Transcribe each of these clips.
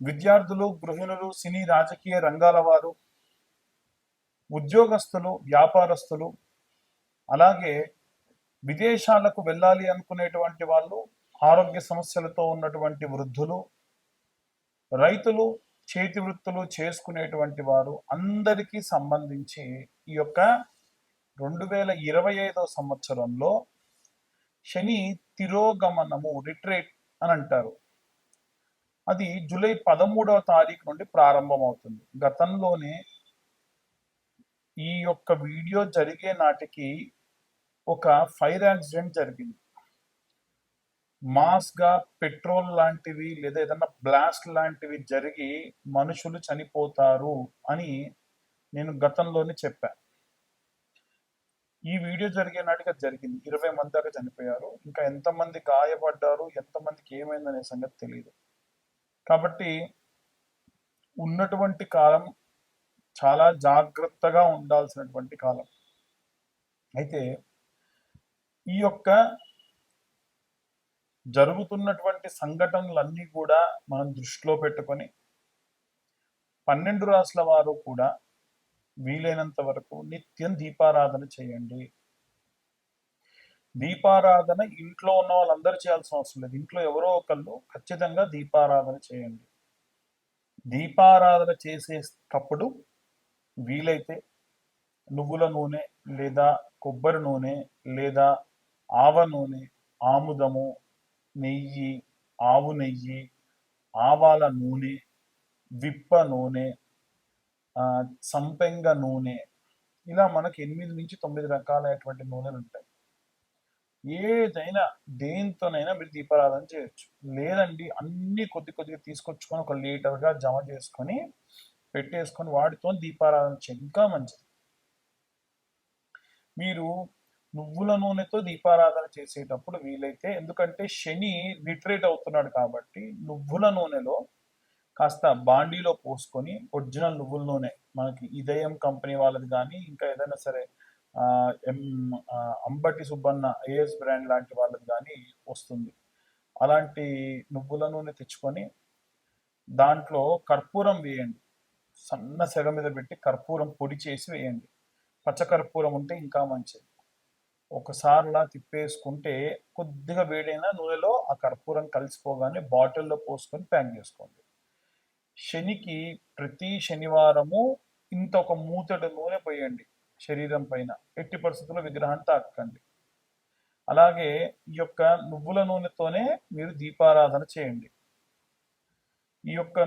విద్యార్థులు గృహిణులు సినీ రాజకీయ రంగాల వారు ఉద్యోగస్తులు వ్యాపారస్తులు అలాగే విదేశాలకు వెళ్ళాలి అనుకునేటువంటి వాళ్ళు ఆరోగ్య సమస్యలతో ఉన్నటువంటి వృద్ధులు రైతులు చేతి వృత్తులు చేసుకునేటువంటి వారు అందరికీ సంబంధించి ఈ యొక్క రెండు వేల ఇరవై ఐదో సంవత్సరంలో శని తిరోగమనము రిట్రేట్ అని అంటారు. అది జూలై పదమూడవ తారీఖు నుండి ప్రారంభమవుతుంది. గతంలోనే ఈ యొక్క వీడియో జరిగే నాటికి ఒక ఫైర్ యాక్సిడెంట్ జరిగింది. మాస్గా పెట్రోల్ లాంటివి లేదా ఏదైనా బ్లాస్ట్ లాంటివి జరిగి మనుషులు చనిపోతారు అని నేను గతంలోనే చెప్పాను ఈ వీడియో జరిగే నాటికి అది జరిగింది. ఇరవై మంది దాకా చనిపోయారు. ఇంకా ఎంతమంది గాయపడ్డారు? ఎంతమందికి ఏమైందనే సంగతి తెలియదు కాబట్టి ఉన్నటువంటి కాలం చాలా జాగ్రత్తగా ఉండాల్సినటువంటి కాలం. అయితే ఈ యొక్క జరుగుతున్నటువంటి సంఘటనలన్నీ కూడా మనం దృష్టిలో పెట్టుకొని పన్నెండు రాసుల వారు కూడా వీలైనంత వరకు నిత్యం దీపారాధన చేయండి. దీపారాధన ఇంట్లో ఉన్న వాళ్ళందరూ చేయాల్సిన అవసరం లేదు. ఇంట్లో ఎవరో ఒకళ్ళు ఖచ్చితంగా దీపారాధన చేయండి. దీపారాధన చేసేటప్పుడు వీలైతే నువ్వుల నూనె లేదా కొబ్బరి నూనె లేదా ఆవ నూనె ఆముదము నెయ్యి ఆవు నెయ్యి ఆవాల నూనె విప్ప నూనె సంపెంగ నూనె ఇలా మనకి ఎనిమిది నుంచి తొమ్మిది రకాలైనటువంటి నూనెలు ఉంటాయి ఏదైనా దేంతోనైనా మీరు దీపారాధన చేయొచ్చు. లేదండి అన్ని కొద్ది కొద్దిగా తీసుకొచ్చుకొని ఒక లీటర్గా జమ చేసుకొని పెట్టేసుకొని వాటితో దీపారాధన చేయండి. ఇంకా మంచిది. మీరు నువ్వుల నూనెతో దీపారాధన చేసేటప్పుడు వీలైతే ఎందుకంటే శని రిట్రేట్ అవుతున్నాడు కాబట్టి నువ్వుల నూనెలో కాస్త బాండీలో పోసుకొని ఒరిజినల్ నువ్వుల నూనె మనకి ఇదయం కంపెనీ వాళ్ళది కానీ ఇంకా ఏదైనా సరే M Ambati Subbanna AS brand లాంటి వాళ్ళది కానీ వస్తుంది. అలాంటి నువ్వుల నూనె తెచ్చుకొని దాంట్లో కర్పూరం వేయండి. సన్న సెగ మీద పెట్టి కర్పూరం పొడి చేసి వేయండి. పచ్చ కర్పూరం ఉంటే ఇంకా మంచిది. ఒకసారిలా తిప్పేసుకుంటే కొద్దిగా వేడైన నూనెలో ఆ కర్పూరం కలిసిపోగానే బాటిల్లో పోసుకొని ప్యాక్ చేసుకోండి. శనికి ప్రతి శనివారము ఇంత ఒక మూతడు నూనె పోయండి. శరీరం పైన ఎట్టి పరిస్థితుల్లో విగ్రహాన్ని తాకండి అలాగే ఈ యొక్క నువ్వుల నూనెతోనే మీరు దీపారాధన చేయండి. ఈ యొక్క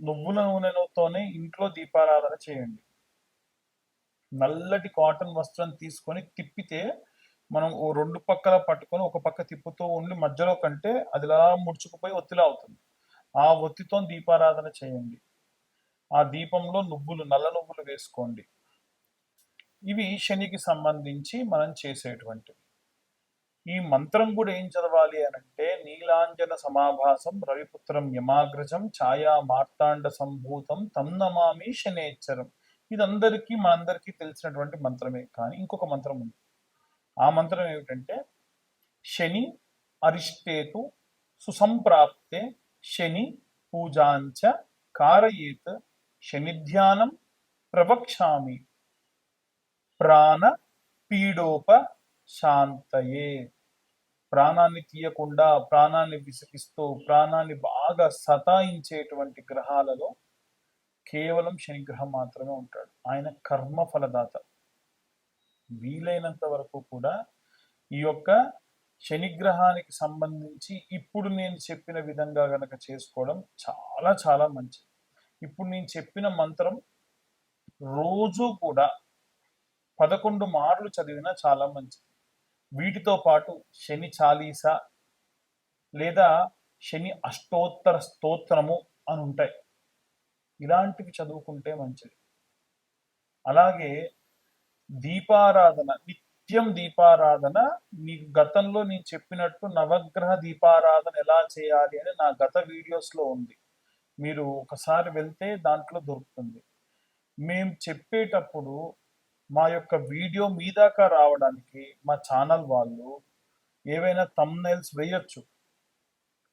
నువ్వుల నూనెతోనే ఇంట్లో దీపారాధన చేయండి. నల్లటి కాటన్ వస్త్రం తీసుకొని తిప్పితే మనం ఓ రెండు పక్కల పట్టుకొని ఒక పక్క తిప్పుతూ ఉండి మధ్యలో కంటే అదిలా ముడుచుకుపోయి ఒత్తిలా అవుతుంది. ఆ ఒత్తితో దీపారాధన చేయండి. ఆ దీపంలో నువ్వులు నల్ల నువ్వులు వేసుకోండి. ఇవి శనికి సంబంధించి మనం చేసేటువంటివి. ఈ మంత్రం కూడా ఏం చదవాలి అనంటే నీలాంజన సమాభాసం రవిపుత్రం యమాగ్రజం ఛాయా మార్తాండ సంభూతం తం నమామి శనేశ్వరం ఇదందరికీ మనందరికీ తెలిసినటువంటి మంత్రమే కానీ ఇంకొక మంత్రం ఉంది. ఆ మంత్రం ఏమిటంటే శని అరిష్టేతు సుసంప్రాప్తే శని పూజాంచ కారయేత్ శని ధ్యానం ప్రవక్ష్యామి. ప్రాణ పీడోప శాంతయే ప్రాణాన్ని తీయకుండా ప్రాణాన్ని విసిగిస్తూ ప్రాణాన్ని బాగా సతాయించేటువంటి గ్రహాలలో కేవలం శనిగ్రహం మాత్రమే ఉంటాడు. ఆయన కర్మ ఫలదాత. వీలైనంత వరకు కూడా ఈ యొక్క శనిగ్రహానికి సంబంధించి ఇప్పుడు నేను చెప్పిన విధంగా గనక చేసుకోవడం చాలా చాలా మంచిది. ఇప్పుడు నేను చెప్పిన మంత్రం రోజు కూడా పదకొండు మార్లు చదివినా చాలా మంచిది. వీటితో పాటు శని చాలీస లేదా శని అష్టోత్తర స్తోత్రము అని ఉంటాయి ఇలాంటివి చదువుకుంటే మంచిది. అలాగే దీపారాధన నిత్యం దీపారాధన మీకు గతంలో నేను చెప్పినట్టు నవగ్రహ దీపారాధన ఎలా చేయాలి అని నా గత వీడియోస్లో ఉంది. మీరు ఒకసారి వెళ్తే దాంట్లో దొరుకుతుంది. మేము చెప్పేటప్పుడు మా యొక్క వీడియో మీ దాకా రావడానికి మా ఛానల్ వాళ్ళు ఏవైనా తమ్నైల్స్ వేయొచ్చు.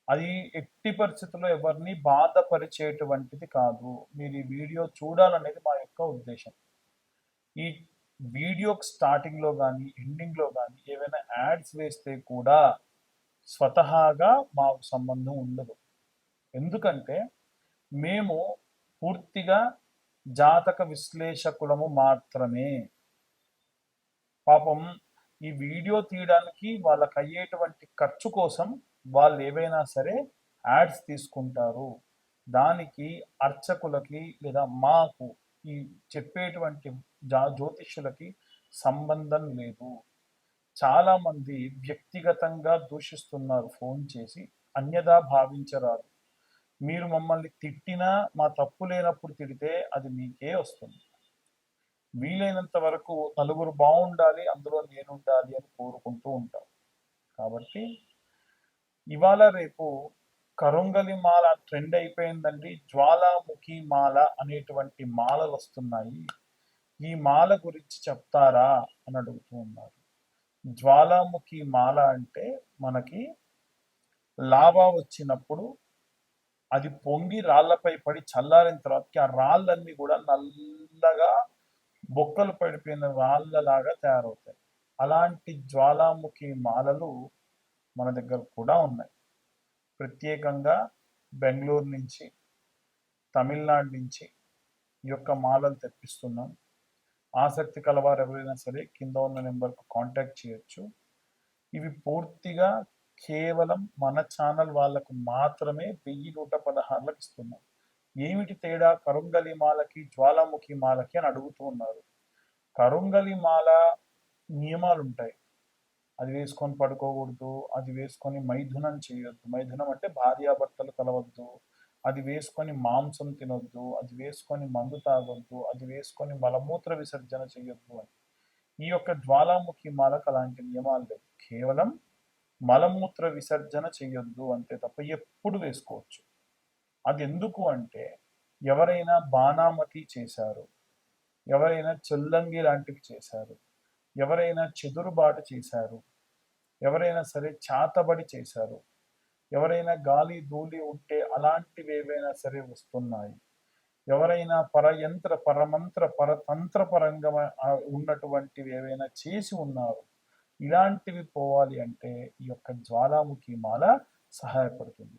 అది ఎట్టి పరిస్థితుల్లో ఎవరిని బాధపరిచేటువంటిది కాదు. మీరు ఈ వీడియో చూడాలనేది మా యొక్క ఉద్దేశం. ఈ వీడియో స్టార్టింగ్లో కానీ ఎండింగ్లో కానీ ఏవైనా యాడ్స్ వేస్తే కూడా స్వతహాగా మాకు సంబంధం ఉండదు. ఎందుకంటే మేము పూర్తిగా జాతక విశ్లేషకులము మాత్రమే. పాపం ఈ వీడియో తీయడానికి వాళ్ళకి అయ్యేటువంటి ఖర్చు కోసం వాళ్ళు ఏవైనా సరే యాడ్స్ తీసుకుంటారు. దానికి అర్చకులకి లేదా మాకు ఈ చెప్పేటువంటి జా జ్యోతిష్యులకి సంబంధం లేదు. చాలామంది వ్యక్తిగతంగా దూషిస్తున్నారు ఫోన్ చేసి అన్యదా భావించరాదు. మీరు మమ్మల్ని తిట్టినా మా తప్పు లేనప్పుడు తిడితే అది మీకే వస్తుంది. వీలైనంత వరకు నలుగురు బాగుండాలి అందులో నేను ఉండాలి అని కోరుకుంటూ ఉంటాం. కాబట్టి ఇవాళ రేపు కరుంగలి మాల ట్రెండ్ అయిపోయిందండి. జ్వాలాముఖి మాల అనేటువంటి మాలలు వస్తున్నాయి. ఈ మాల గురించి చెప్తారా అని అడుగుతూ ఉన్నారు. జ్వాలాముఖి మాల అంటే మనకి లాభ వచ్చినప్పుడు అది పొంగి రాళ్ళపై పడి చల్లారిన తర్వాతకి ఆ రాళ్ళన్నీ కూడా నల్లగా బొక్కలు పడిపోయిన రాళ్ళలాగా తయారవుతాయి. అలాంటి జ్వాలాముఖి మాలలు మన దగ్గర కూడా ఉన్నాయి. ప్రత్యేకంగా బెంగళూరు నుంచి తమిళనాడు నుంచి ఈ యొక్క మాలలు తెప్పిస్తున్నాం. ఆసక్తి కలవారు ఎవరైనా సరే కింద ఉన్న నెంబర్కు కాంటాక్ట్ చేయొచ్చు. ఇవి పూర్తిగా కేవలం మన ఛానల్ వాళ్ళకు మాత్రమే వెయ్యి నూట పదహారులకు ఇస్తున్నాం. ఏమిటి తేడా? కరుంగలి మాలకి జ్వాలాముఖి మాలకి అని అడుగుతూ ఉన్నారు. కరుంగలి మాల నియమాలు ఉంటాయి అది వేసుకొని పడుకోకూడదు అది వేసుకొని మైథునం చేయొద్దు. మైథునం అంటే భార్యాభర్తలు కలవద్దు అది వేసుకొని మాంసం తినొద్దు అది వేసుకొని మందు తాగొద్దు అది వేసుకొని మలమూత్ర విసర్జన చేయొద్దు అని. ఈ యొక్క జ్వాలాముఖి మాలకు అలాంటి నియమాలు లేవు. కేవలం మలమూత్ర విసర్జన చేయొద్దు అంతే తప్ప ఎప్పుడు వేసుకోవచ్చు. అది ఎందుకు అంటే ఎవరైనా బాణామతి చేశారు ఎవరైనా చెల్లంగి లాంటివి చేశారు ఎవరైనా చెదురుబాటు చేశారు ఎవరైనా సరే చాతబడి చేశారు ఎవరైనా గాలి ధూళి ఉంటే అలాంటివి ఏవైనా సరే వస్తున్నాయి ఎవరైనా పరయంత్ర పరమంత్ర పరతంత్ర పరంగా ఉన్నటువంటివి ఏవైనా చేసి ఉన్నారు ఇలాంటివి పోవాలి అంటే ఈ యొక్క జ్వాలాముఖి మాల సహాయపడుతుంది.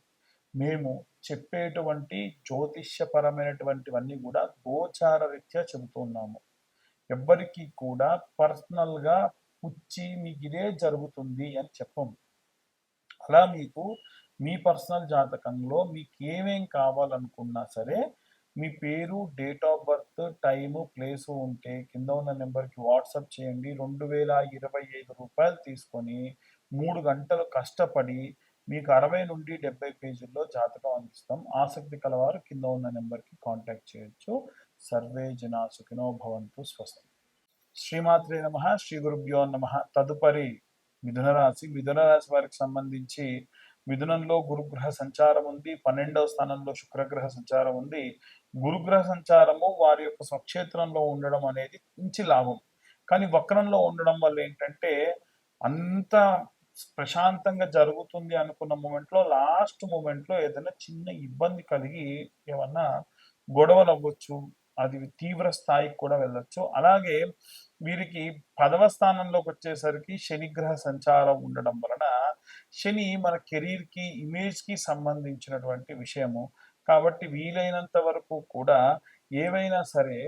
మేము చెప్పేటువంటి జ్యోతిష్యపరమైనటువంటివన్నీ కూడా గోచార రీత్యా చెబుతున్నాము ఎవ్వరికి కూడా పర్సనల్గా పుచ్చి మీకు ఇదే జరుగుతుంది అని చెప్పము. అలా మీకు మీ పర్సనల్ జాతకంలో మీకు ఏమేం కావాలనుకున్నా సరే మీ పేరు date of birth time place ఉంటే కింద ఉన్న నెంబర్కి వాట్సాప్ చేయండి. రెండు వేల ఇరవై ఐదు రూపాయలు తీసుకొని మూడు గంటలు కష్టపడి మీకు అరవై నుండి డెబ్బై పేజీల్లో జాతకం అందిస్తాం. ఆసక్తి కలవారు కింద ఉన్న నెంబర్కి కాంటాక్ట్ చేయొచ్చు. సర్వే జనా సుఖినో భవంతు స్వస్తి. శ్రీమాత్రే నమ. శ్రీ గురుభ్యో నమ. తదుపరి మిథున రాశి మిథున రాశి వారికి సంబంధించి మిథునంలో గురుగ్రహ సంచారం ఉంది. పన్నెండవ స్థానంలో శుక్రగ్రహ సంచారం ఉంది. గురుగ్రహ సంచారము వారి యొక్క స్వక్షేత్రంలో ఉండడం అనేది మంచి లాభం. కానీ వక్రంలో ఉండడం వల్ల ఏంటంటే అంత ప్రశాంతంగా జరుగుతుంది అనుకున్న మూమెంట్లో లాస్ట్ మూమెంట్లో ఏదైనా చిన్న ఇబ్బంది కలిగి ఏమన్నా గొడవలు అవ్వచ్చు అది తీవ్ర స్థాయికి కూడా వెళ్ళొచ్చు. అలాగే వీరికి పదవ స్థానంలోకి వచ్చేసరికి శనిగ్రహ సంచారం ఉండడం వలన శని మన కెరీర్కి ఇమేజ్కి సంబంధించినటువంటి విషయము. కాబట్టి వీలైనంత వరకు కూడా ఏవైనా సరే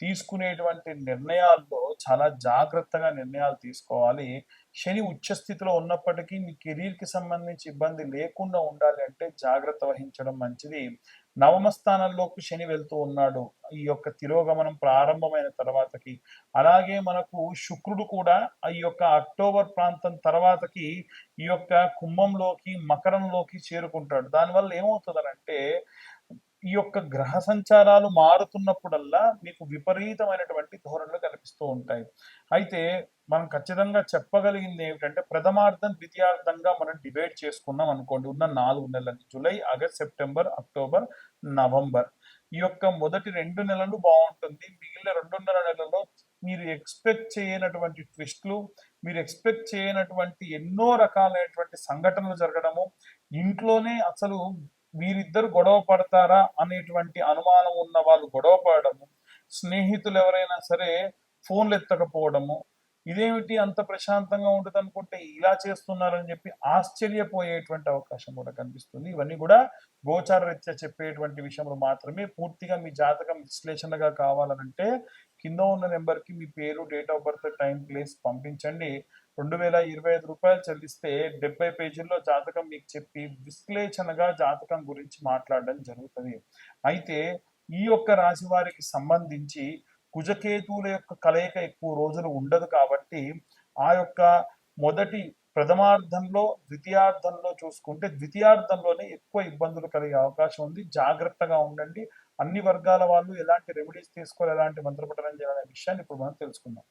తీసుకునేటువంటి నిర్ణయాల్లో చాలా జాగ్రత్తగా నిర్ణయాలు తీసుకోవాలి. శని ఉచ్చస్థితిలో ఉన్నప్పటికీ మీ కెరీర్కి సంబంధించి ఇబ్బంది లేకుండా ఉండాలి అంటే జాగ్రత్త వహించడం మంచిది. నవమ స్థానంలోకి శని వెళ్తూ ఉన్నాడు. ఈ యొక్క తిరోగమనం ప్రారంభమైన తర్వాతకి. అలాగే మనకు శుక్రుడు కూడా ఈ యొక్క అక్టోబర్ ప్రాంతం తర్వాతకి ఈ యొక్క కుంభంలోకి మకరంలోకి చేరుకుంటాడు. దానివల్ల ఏమవుతుందనంటే ఈ యొక్క గ్రహ సంచారాలు మారుతున్నప్పుడల్లా మీకు విపరీతమైనటువంటి ధోరణులు కనిపిస్తూ ఉంటాయి. అయితే మనం ఖచ్చితంగా చెప్పగలిగింది ఏమిటంటే ప్రథమార్థం ద్వితీయార్థంగా మనం డిబేట్ చేసుకున్నాం అనుకోండి. ఉన్న నాలుగు నెలలు. July August September October November. ఈ యొక్క మొదటి రెండు నెలలు బాగుంటుంది. మిగిలిన రెండున్నర నెలల్లో మీరు ఎక్స్పెక్ట్ చేయనటువంటి ట్విస్ట్లు మీరు ఎక్స్పెక్ట్ చేయనటువంటి ఎన్నో రకాలైనటువంటి సంఘటనలు జరగడము ఇంట్లోనే అసలు వీరిద్దరు గొడవ పడతారా అనేటువంటి అనుమానం ఉన్న వాళ్ళు గొడవ పడము స్నేహితులు ఎవరైనా సరే ఫోన్లు ఎత్తకపోవడము ఇదేమిటి అంత ప్రశాంతంగా ఉంటుంది అనుకుంటే ఇలా చేస్తున్నారని చెప్పి ఆశ్చర్యపోయేటువంటి అవకాశం కూడా కనిపిస్తుంది. ఇవన్నీ కూడా గోచార రీత్యా చెప్పేటువంటి విషయంలో మాత్రమే. పూర్తిగా మీ జాతకం విశ్లేషణగా కావాలనంటే కింద ఉన్న నెంబర్కి మీ పేరు date of birth time place పంపించండి. రెండు వేల ఇరవై ఐదు రూపాయలు చెల్లిస్తే డెబ్బై పేజీల్లో జాతకం మీకు చెప్పి విశ్లేషణగా జాతకం గురించి మాట్లాడడం జరుగుతుంది. అయితే ఈ యొక్క రాశి వారికి సంబంధించి కుజకేతువుల యొక్క కలయిక ఎక్కువ రోజులు ఉండదు కాబట్టి ఆ యొక్క మొదటి ప్రథమార్థంలో ద్వితీయార్థంలో చూసుకుంటే ద్వితీయార్థంలోనే ఎక్కువ ఇబ్బందులు కలిగే అవకాశం ఉంది. జాగ్రత్తగా ఉండండి. అన్ని వర్గాల వాళ్ళు ఎలాంటి రెమెడీస్ తీసుకోవాలి ఎలాంటి మంత్రపఠనం చేయాలనే విషయాన్ని ఇప్పుడు మనం తెలుసుకుందాం.